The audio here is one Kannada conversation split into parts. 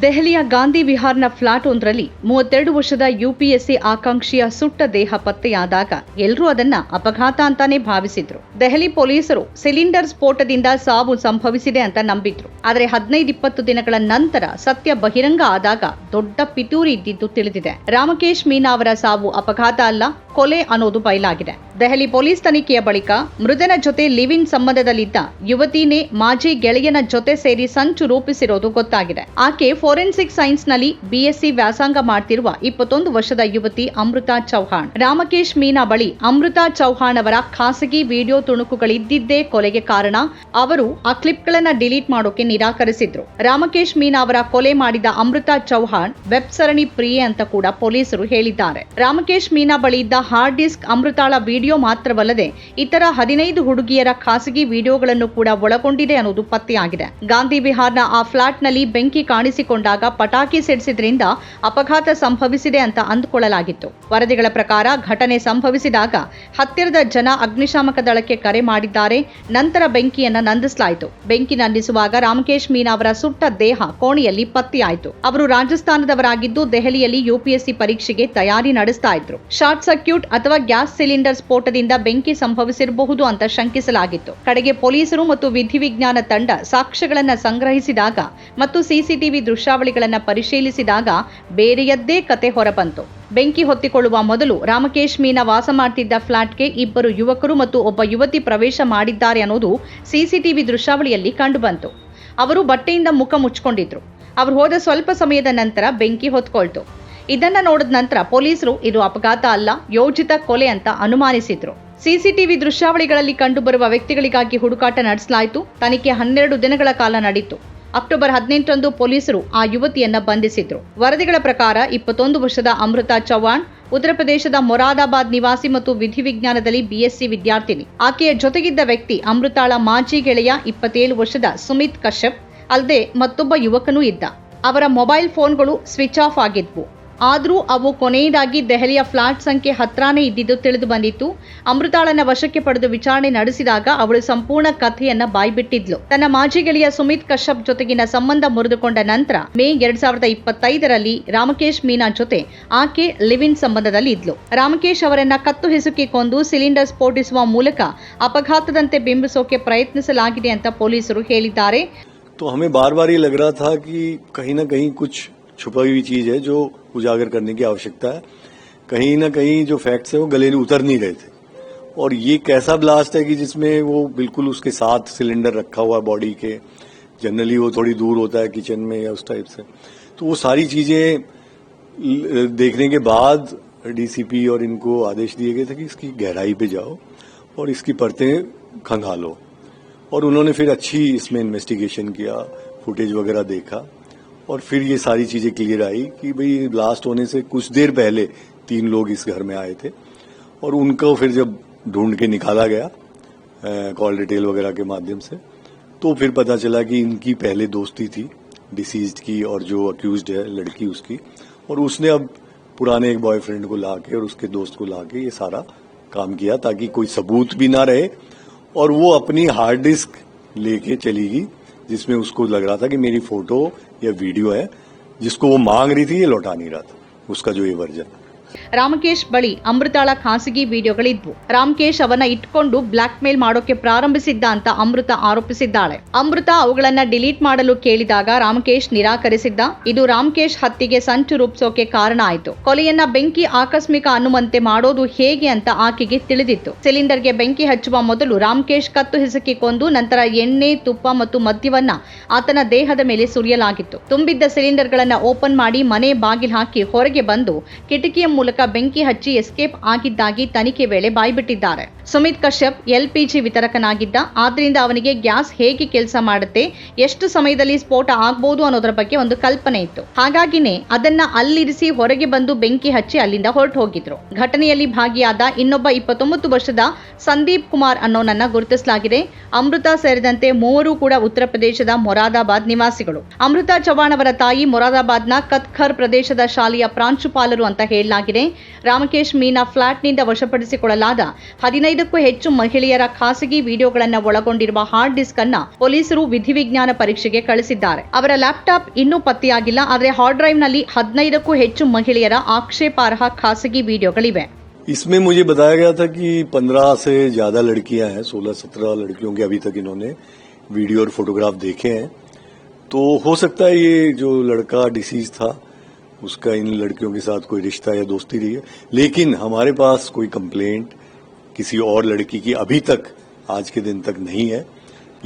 ದೆಹಲಿಯ ಗಾಂಧಿ ವಿಹಾರ್ನ ಫ್ಲಾಟ್ ಒಂದರಲ್ಲಿ ಮೂವತ್ತೆರಡು ವರ್ಷದ ಯುಪಿಎಸ್ಸಿ ಆಕಾಂಕ್ಷಿಯ ಸುಟ್ಟ ದೇಹ ಪತ್ತೆಯಾದಾಗ ಎಲ್ಲರೂ ಅದನ್ನ ಅಪಘಾತ ಅಂತಾನೆ ಭಾವಿಸಿದ್ರು. ದೆಹಲಿ ಪೊಲೀಸರು ಸಿಲಿಂಡರ್ ಸ್ಫೋಟದಿಂದ ಸಾವು ಸಂಭವಿಸಿದೆ ಅಂತ ನಂಬಿದ್ರು. ಆದರೆ ಹದಿನೈದು ಇಪ್ಪತ್ತು ದಿನಗಳ ನಂತರ ಸತ್ಯ ಬಹಿರಂಗ ಆದಾಗ ದೊಡ್ಡ ಪಿತೂರಿ ಇದ್ದಿದ್ದು ತಿಳಿದಿದೆ. ರಾಮಕೇಶ್ ಮೀನಾ ಅವರ ಸಾವು ಅಪಘಾತ ಅಲ್ಲ, ಕೊಲೆ ಅನ್ನೋದು ಬಯಲಾಗಿದೆ. ದೆಹಲಿ ಪೊಲೀಸ್ ತನಿಖೆಯ ಬಳಿಕ ಮೃದನ ಜೊತೆ ಲಿವಿನ್ ಸಂಬಂಧದಲ್ಲಿದ್ದ ಯುವತಿನೇ ಮಾಜಿ ಗೆಳೆಯನ ಜೊತೆ ಸೇರಿ ಸಂಚು ರೂಪಿಸಿರೋದು ಗೊತ್ತಾಗಿದೆ. ಆಕೆ ಫೋರೆನ್ಸಿಕ್ ಸೈನ್ಸ್ನಲ್ಲಿ ಬಿಎಸ್ಸಿ ವ್ಯಾಸಂಗ ಮಾಡ್ತಿರುವ ಇಪ್ಪತ್ತೊಂದು ವರ್ಷದ ಯುವತಿ ಅಮೃತಾ ಚೌಹಾಣ್. ರಾಮಕೇಶ್ ಮೀನಾ ಬಳಿ ಅಮೃತಾ ಚೌಹಾಣ್ ಅವರ ಖಾಸಗಿ ವಿಡಿಯೋ ತುಣುಕುಗಳಿದ್ದಿದ್ದೇ ಕೊಲೆಗೆ ಕಾರಣ ಅವರು ಆ ಕ್ಲಿಪ್ಗಳನ್ನ ಡಿಲೀಟ್ ಮಾಡೋಕೆ ನಿರಾಕರಿಸಿದ್ರು. ರಾಮಕೇಶ್ ಮೀನಾ ಅವರ ಕೊಲೆ ಮಾಡಿದ ಅಮೃತಾ ಚೌಹಾಣ್ ವೆಬ್ ಸರಣಿ ಪ್ರಿಯೆ ಅಂತ ಕೂಡ ಪೊಲೀಸರು ಹೇಳಿದ್ದಾರೆ. ರಾಮಕೇಶ್ ಮೀನಾ ಬಳಿ ಇದ್ದ ಹಾರ್ಡ್ ಡಿಸ್ಕ್ ಅಮೃತಾಳ ವಿಡಿಯೋ ಮಾತ್ರವಲ್ಲದೆ ಇತರ ಹದಿನೈದು ಹುಡುಗಿಯರ ಖಾಸಗಿ ವಿಡಿಯೋಗಳನ್ನು ಕೂಡ ಒಳಗೊಂಡಿದೆ ಅನ್ನೋದು ಪತ್ತೆಯಾಗಿದೆ. ಗಾಂಧಿ ಬಿಹಾರ್ನ ಆ ಫ್ಲಾಟ್ನಲ್ಲಿ ಬೆಂಕಿ ಕಾಣಿಸಿಕೊಂಡಾಗ ಪಟಾಕಿ ಸಿಡಿಸಿದ್ರಿಂದ ಅಪಘಾತ ಸಂಭವಿಸಿದೆ ಅಂತ ಅಂದುಕೊಳ್ಳಲಾಗಿತ್ತು. ವರದಿಗಳ ಪ್ರಕಾರ ಘಟನೆ ಸಂಭವಿಸಿದಾಗ ಹತ್ತಿರದ ಜನ ಅಗ್ನಿಶಾಮಕ ದಳಕ್ಕೆ ಕರೆ ಮಾಡಿದ್ದಾರೆ. ನಂತರ ಬೆಂಕಿಯನ್ನು ನಂದಿಸಲಾಯಿತು. ಬೆಂಕಿ ನಂದಿಸುವಾಗ ರಾಮಕೇಶ್ ಮೀನಾ ಅವರ ಸುಟ್ಟ ದೇಹ ಕೋಣೆಯಲ್ಲಿ ಪತ್ತೆಯಾಯಿತು. ಅವರು ರಾಜಸ್ಥಾನದವರಾಗಿದ್ದು ದೆಹಲಿಯಲ್ಲಿ ಯುಪಿಎಸ್ಸಿ ಪರೀಕ್ಷೆಗೆ ತಯಾರಿ ನಡೆಸ್ತಾ ಇದ್ರು. ಶಾರ್ಟ್ ಸರ್ಕ್ಯೂಟ್ ಅಥವಾ ಗ್ಯಾಸ್ ಸಿಲಿಂಡರ್ ಸ್ಫೋಟದಿಂದ ಬೆಂಕಿ ಸಂಭವಿಸಿರಬಹುದು ಅಂತ ಶಂಕಿಸಲಾಗಿತ್ತು. ಕಡೆಗೆ ಪೊಲೀಸರು ಮತ್ತು ವಿಧಿವಿಜ್ಞಾನ ತಂಡ ಸಾಕ್ಷ್ಯಗಳನ್ನು ಸಂಗ್ರಹಿಸಿದಾಗ ಮತ್ತು ಸಿಸಿಟಿವಿ ದೃಶ್ಯಾವಳಿಗಳನ್ನು ಪರಿಶೀಲಿಸಿದಾಗ ಬೇರೆಯದ್ದೇ ಕತೆ ಹೊರಬಂತು. ಬೆಂಕಿ ಹೊತ್ತಿಕೊಳ್ಳುವ ಮೊದಲು ರಾಮಕೇಶ್ ಮೀನಾ ವಾಸ ಮಾಡ್ತಿದ್ದ ಫ್ಲಾಟ್ಗೆ ಇಬ್ಬರು ಯುವಕರು ಮತ್ತು ಒಬ್ಬ ಯುವತಿ ಪ್ರವೇಶ ಮಾಡಿದ್ದಾರೆ ಅನ್ನೋದು ಸಿಸಿಟಿವಿ ದೃಶ್ಯಾವಳಿಯಲ್ಲಿ ಕಂಡುಬಂತು. ಅವರು ಬಟ್ಟೆಯಿಂದ ಮುಖ ಮುಚ್ಕೊಂಡಿದ್ರು ಅವರು ಹೋದ ಸ್ವಲ್ಪ ಸಮಯದ ನಂತರ ಬೆಂಕಿ ಹೊತ್ಕೊಳ್ತು. ಇದನ್ನ ನೋಡಿದ ನಂತರ ಪೊಲೀಸರು, ಇದು ಅಪಘಾತ ಅಲ್ಲ, ಯೋಜಿತ ಕೊಲೆ ಅಂತ ಅನುಮಾನಿಸಿದ್ರು. ಸಿಸಿಟಿವಿ ದೃಶ್ಯಾವಳಿಗಳಲ್ಲಿ ಕಂಡುಬರುವ ವ್ಯಕ್ತಿಗಳಿಗಾಗಿ ಹುಡುಕಾಟ ನಡೆಸಲಾಯಿತು. ತನಿಖೆ ಹನ್ನೆರಡು ದಿನಗಳ ಕಾಲ ನಡೆಯಿತು ಅಕ್ಟೋಬರ್ ಹದಿನೆಂಟರಂದು ಪೊಲೀಸರು ಆ ಯುವತಿಯನ್ನ ಬಂಧಿಸಿದ್ರು. ವರದಿಗಳ ಪ್ರಕಾರ, ಇಪ್ಪತ್ತೊಂದು ವರ್ಷದ ಅಮೃತ ಚೌಹಾಣ್ ಉತ್ತರ ಪ್ರದೇಶದ ಮೊರಾದಾಬಾದ್ ನಿವಾಸಿ ಮತ್ತು ವಿಧಿವಿಜ್ಞಾನದಲ್ಲಿ ಬಿಎಸ್ಸಿ ವಿದ್ಯಾರ್ಥಿನಿ. ಆಕೆಯ ಜೊತೆಗಿದ್ದ ವ್ಯಕ್ತಿ ಅಮೃತಾಳ ಮಾಜಿ ಗೆಳೆಯ ಇಪ್ಪತ್ತೇಳು ವರ್ಷದ ಸುಮಿತ್ ಕಶ್ಯಪ್. ಅಲ್ಲದೆ ಮತ್ತೊಬ್ಬ ಯುವಕನೂ ಇದ್ದ. ಅವರ ಮೊಬೈಲ್ ಫೋನ್ಗಳು ಸ್ವಿಚ್ ಆಫ್ ಆಗಿದ್ವು. ಆದರೂ ಅವು ಕೊನೆಯದಾಗಿ ದೆಹಲಿಯ ಫ್ಲಾಟ್ ಸಂಖ್ಯೆ ಹತ್ರಾನೇ ಇದ್ದಿದ್ದು ತಿಳಿದು ಬಂದಿತ್ತು ಅಮೃತಾಳನ್ನ ವಶಕ್ಕೆ ಪಡೆದು ವಿಚಾರಣೆ ನಡೆಸಿದಾಗ ಅವಳು ಸಂಪೂರ್ಣ ಕಥೆಯನ್ನ ಬಾಯ್ಬಿಟ್ಟಿದ್ಲು ತನ್ನ ಮಾಜಿ ಗೆಳೆಯ ಸುಮಿತ್ ಕಶ್ಯಪ್ ಜೊತೆಗಿನ ಸಂಬಂಧ ಮುರಿದುಕೊಂಡ ನಂತರ ಮೇ ಎರಡ್ ಸಾವಿರದ ಇಪ್ಪತ್ತೈದರಲ್ಲಿ ರಾಮಕೇಶ್ ಮೀನಾ ಜೊತೆ ಆಕೆ ಲಿವ್ ಇನ್ ಸಂಬಂಧದಲ್ಲಿ ಇದ್ಲು ರಾಮಕೇಶ್ ಅವರನ್ನ ಕತ್ತು ಹಿಸುಕಿ ಕೊಂದು ಸಿಲಿಂಡರ್ ಸ್ಫೋಟಿಸುವ ಮೂಲಕ ಅಪಘಾತದಂತೆ ಬಿಂಬಿಸೋಕೆ ಪ್ರಯತ್ನಿಸಲಾಗಿದೆ ಅಂತ ಪೊಲೀಸರು ಹೇಳಿದ್ದಾರೆ तो हमें बार बार ये लग रहा था कि कहीं ना कहीं कुछ छुपी हुई चीज़ है जो उजागर करने की आवश्यकता है। कहीं ना कहीं जो फैक्ट्स है वो गले उतर नहीं रहे थे। और ये कैसा ब्लास्ट है कि जिसमें वो बिल्कुल उसके साथ सिलेंडर रखा हुआ है बॉडी के जनरली वो थोड़ी दूर होता है किचन में या उस टाइप से। तो वो सारी चीज़ें देखने के बाद डीसीपी और इनको आदेश दिए गए थे कि इसकी गहराई पे जाओ और इसकी परतें खंगालो। और उन्होंने फिर अच्छी इसमें इन्वेस्टिगेशन किया फुटेज वगैरह देखा। और फिर ये सारी चीज़ें क्लियर आई कि भाई ब्लास्ट होने से कुछ देर पहले तीन लोग इस घर में आए थे और उनको फिर जब ढूंढ के निकाला गया कॉल डिटेल वगैरह के माध्यम से तो फिर पता चला कि इनकी पहले दोस्ती थी डिसीज की और जो अक्यूज है, लड़की उसकी, और उसने अब पुराने एक बॉयफ्रेंड को ला के और उसके दोस्त को ला के ये सारा काम किया ताकि कोई सबूत भी ना रहे और वो अपनी हार्ड डिस्क लेके चली गई जिसमें उसको लग रहा था कि मेरी फ़ोटो या वीडियो है, जिसको वो मांग रही थी, ये लौटा नहीं रहा था, उसका जो ये वर्जन। ರಾಮಕೇಶ್ ಬಳಿ ಅಮೃತಾಳ ಖಾಸಗಿ ವಿಡಿಯೋಗಳಿದ್ವು. ರಾಮಕೇಶ್ ಅವನ್ನ ಇಟ್ಕೊಂಡು ಬ್ಲಾಕ್ ಮೇಲ್ ಮಾಡೋಕೆ ಪ್ರಾರಂಭಿಸಿದ್ದ ಅಂತ ಅಮೃತ ಆರೋಪಿಸಿದ್ದಾಳೆ. ಅಮೃತ ಅವುಗಳನ್ನ ಡಿಲೀಟ್ ಮಾಡಲು ಕೇಳಿದಾಗ ರಾಮಕೇಶ್ ನಿರಾಕರಿಸಿದ್ದ, ಇದು ರಾಮಕೇಶ್ ಹತ್ಯೆಗೆ ಸಂಚು ರೂಪಿಸೋಕೆ ಕಾರಣ ಆಯಿತು. ಕೊಲೆಯನ್ನ ಬೆಂಕಿ ಆಕಸ್ಮಿಕ ಅನ್ನುವಂತೆ ಮಾಡೋದು ಹೇಗೆ ಅಂತ ಆಕೆಗೆ ತಿಳಿದಿತ್ತು. ಸಿಲಿಂಡರ್ಗೆ ಬೆಂಕಿ ಹಚ್ಚುವ ಮೊದಲು ರಾಮಕೇಶ್ ಕತ್ತು ಹಿಸುಕಿ ಕೊಂದು ನಂತರ ಎಣ್ಣೆ, ತುಪ್ಪ ಮತ್ತು ಮದ್ಯವನ್ನ ಆತನ ದೇಹದ ಮೇಲೆ ಸುರಿಯಲಾಗಿತ್ತು. ತುಂಬಿದ್ದ ಸಿಲಿಂಡರ್ಗಳನ್ನು ಓಪನ್ ಮಾಡಿ ಮನೆ ಬಾಗಿಲು ಹಾಕಿ ಹೊರಗೆ ಬಂದು ಕಿಟಕಿಯ ಮೂಲಕ ಬೆಂಕಿ ಹಚ್ಚಿ ಎಸ್ಕೇಪ್ ಆಗಿದ್ದಾಗಿ ತನಿಖೆ ವೇಳೆ ಬಾಯ್ಬಿಟ್ಟಿದ್ದಾರೆ. Sumit Kashyap L P G ವಿತರಕನಾಗಿದ್ದ. ಆದ್ದರಿಂದ ಅವನಿಗೆ ಗ್ಯಾಸ್ ಹೇಗೆ ಕೆಲಸ ಮಾಡುತ್ತೆ, ಎಷ್ಟು ಸಮಯದಲ್ಲಿ ಸ್ಫೋಟ ಆಗ್ಬೋದು ಅನ್ನೋದರ ಬಗ್ಗೆ ಒಂದು ಕಲ್ಪನೆ ಇತ್ತು. ಹಾಗಾಗಿನೇ ಅದನ್ನ ಅಲ್ಲಿರಿಸಿ ಹೊರಗೆ ಬಂದು ಬೆಂಕಿ ಹಚ್ಚಿ ಅಲ್ಲಿಂದ ಹೊರಟು ಹೋಗಿದ್ರು ಘಟನೆಯಲ್ಲಿ ಭಾಗಿಯಾದ ಇನ್ನೊಬ್ಬ ಇಪ್ಪತ್ತೊಂಬತ್ತು ವರ್ಷದ ಸಂದೀಪ್ ಕುಮಾರ್ ಅನ್ನೋನನ್ನ ಗುರುತಿಸಲಾಗಿದೆ. ಅಮೃತ ಸೇರಿದಂತೆ ಮೂವರು ಕೂಡ ಉತ್ತರ ಪ್ರದೇಶದ ಮೊರಾದಾಬಾದ್ ನಿವಾಸಿಗಳು. ಅಮೃತ ಚವಾಣ್ ಅವರ ತಾಯಿ ಮೊರಾದಾಬಾದ್ನ ಕತ್ಖರ್ ಪ್ರದೇಶದ ಶಾಲೆಯ ಪ್ರಾಂಶುಪಾಲರು ಅಂತ ಹೇಳಲಾಗಿದೆ. ರಾಮಕೇಶ್ ಮೀನಾ ಫ್ಲಾಟ್ನಿಂದ ವಶಪಡಿಸಿಕೊಳ್ಳಲಾದ ಹದಿನೈದು ಹದಿನೈದಕ್ಕೂ ಹೆಚ್ಚು ಮಹಿಳೆಯರ ಖಾಸಗಿ ವಿಡಿಯೋಗಳನ್ನು ಒಳಗೊಂಡಿರುವ ಹಾರ್ಡ್ ಡಿಸ್ಕ್ ಅನ್ನ ಪೊಲೀಸರು ವಿಧಿವಿಜ್ಞಾನ ಪರೀಕ್ಷೆಗೆ ಕಳಿಸಿದ್ದಾರೆ ಅವರ ಲ್ಯಾಪ್ಟಾಪ್ ಇನ್ನೂ ಪತ್ತೆಯಾಗಿಲ್ಲ ಆದರೆ ಹಾರ್ಡ್ ಡ್ರೈವ್ ನಲ್ಲಿ ಹದಿನೈದಕ್ಕೂ ಹೆಚ್ಚು ಮಹಿಳೆಯರ ಆಕ್ಷೇಪಾರ್ಹ ಖಾಸಗಿ ವಿಡಿಯೋಗಳಿವೆ इसमें मुझे बताया गया था कि पंद्रह से ज्यादा लड़कियां हैं सोलह सत्रह लड़कियों के अभी तक इन्होंने वीडियो और फोटोग्राफ देखे हैं तो हो सकता है ये जो लड़का डिसीज था उसका इन लड़कियों के साथ कोई रिश्ता या दोस्ती रही है लेकिन हमारे पास कोई कंप्लेंट किसी और लड़की की अभी तक, आज के दिन तक नहीं है,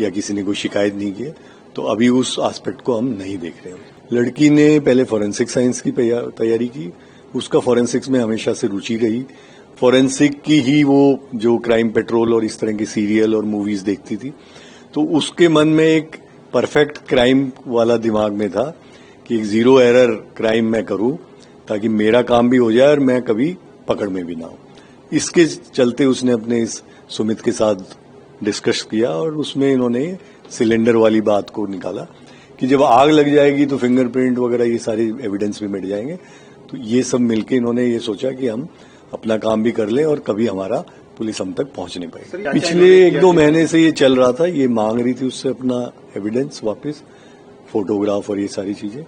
या किसी ने कोई शिकायत नहीं की है तो अभी उस एस्पेक्ट को हम नहीं देख रहे हैं। लड़की ने पहले फॉरेंसिक साइंस की तैयारी की, उसका फॉरेंसिक्स में हमेशा से रुचि रही। फॉरेंसिक की ही वो जो क्राइम पेट्रोल और इस तरह के सीरियल और मूवीज़ देखती थी तो उसके मन में एक परफेक्ट क्राइम वाला दिमाग में था कि एक ज़ीरो एरर क्राइम मैं करूँ, ताकि मेरा काम भी हो जाए और मैं कभी पकड़ में भी ना हूँ। इसके चलते उसने अपने इस सुमित के साथ डिस्कस किया और उसमें इन्होंने सिलेंडर वाली बात को निकाला कि जब आग लग जाएगी तो फिंगरप्रिंट वगैरह ये सारे एविडेंस भी मिट जाएँगे। तो ये सब मिलके इन्होंने ये सोचा कि हम अपना काम भी कर लें और कभी हमारा पुलिस हम तक पहुँच नहीं पाएगी। पिछले एक दो महीने से ये चल रहा था ये मांग रही थी उससे अपना एविडेंस वापस फोटोग्राफ और ये सारी चीज़ें।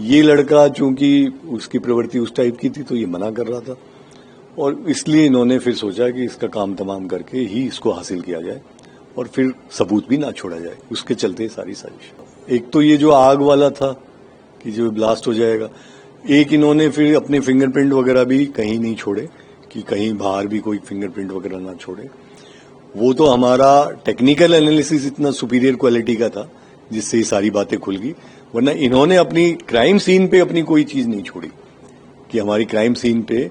ये लड़का चूँकि उसकी प्रवृत्ति उस टाइप की थी तो ये मना कर रहा था। और इसलिए इन्होंने फिर सोचा कि इसका काम तमाम करके ही इसको हासिल किया जाए और फिर सबूत भी ना छोड़ा जाए। उसके चलते सारी साजिश। एक तो ये जो आग वाला था कि जो ब्लास्ट हो जाएगा, एक इन्होंने फिर अपने फिंगरप्रिंट वगैरह भी कहीं नहीं छोड़े, कि कहीं बाहर भी कोई फिंगरप्रिंट वगैरह ना छोड़े। वो तो हमारा टेक्निकल एनालिसिस इतना सुपीरियर क्वालिटी का था, जिससे ये सारी बातें खुल गई। वरना इन्होंने अपनी क्राइम सीन पे अपनी कोई चीज़ नहीं छोड़ी, कि हमारी क्राइम सीन पे